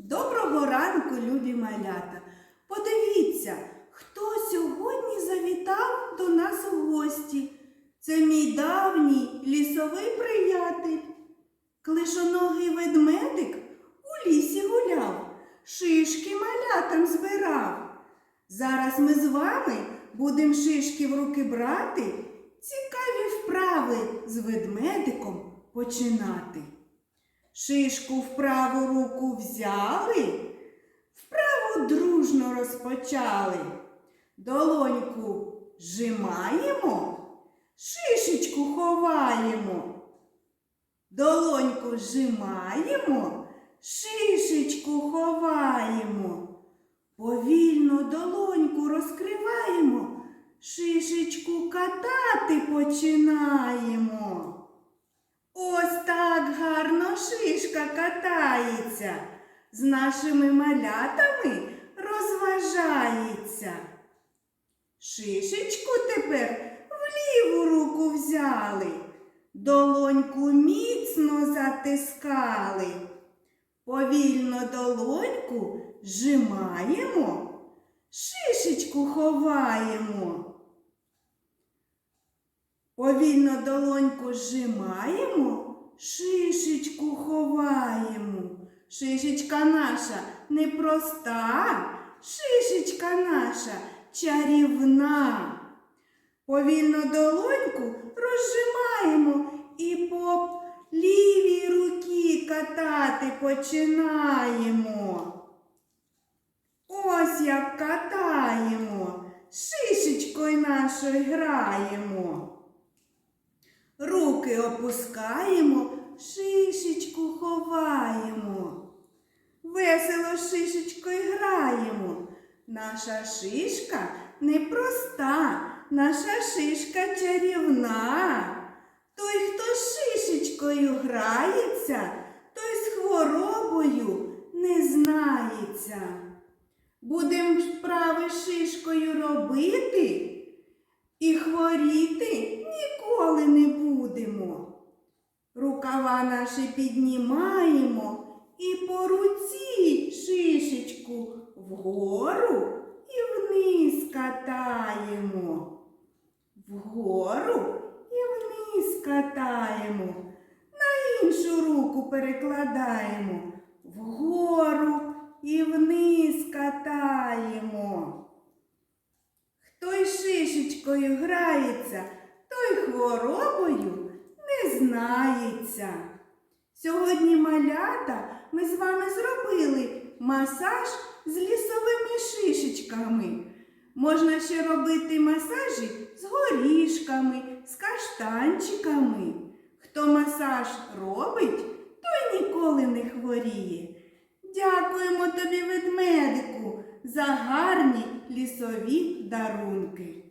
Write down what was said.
Доброго ранку, любі малята! Подивіться, хто сьогодні завітав до нас у гості. Це мій давній лісовий приятель. Клишоногий ведмедик у лісі гуляв, шишки малятам збирав. Зараз ми з вами будемо шишки в руки брати, цікаві вправи з ведмедиком починати. Шишку в праву руку взяли, вправу дружно розпочали. Долоньку зжимаємо, шишечку ховаємо. Долоньку зжимаємо, шишечку ховаємо. Повільно долоньку розкриваємо, шишечку катати починаємо. Ось так шишка катається, з нашими малятами розважається. Шишечку тепер в ліву руку взяли, долоньку міцно затискали. Повільно долоньку зжимаємо, шишечку ховаємо. Повільно долоньку зжимаємо, шишечку ховаємо. Шишечка наша непроста, шишечка наша чарівна. Повільно долоньку розжимаємо і по лівій руці катати починаємо. Ось як катаємо, шишечкою нашою граємо. Руки опускаємо, шишечку ховаємо. Весело шишечкою граємо. Наша шишка непроста, наша шишка чарівна. Той, хто з шишечкою грається, той з хворобою не знається. Будем справи шишкою робити і хворіти ніколи не будемо. Рукава наші піднімаємо і по руці шишечку вгору і вниз катаємо. Вгору і вниз катаємо. На іншу руку перекладаємо. Вгору і вниз катаємо. Хто й шишечкою грається, той хворобою не знається. Сьогодні малята ми з вами зробили масаж з лісовими шишечками. Можна ще робити масажі з горішками, з каштанчиками. Хто масаж робить, той ніколи не хворіє. Дякуємо тобі, ведмедику, за гарні лісові дарунки.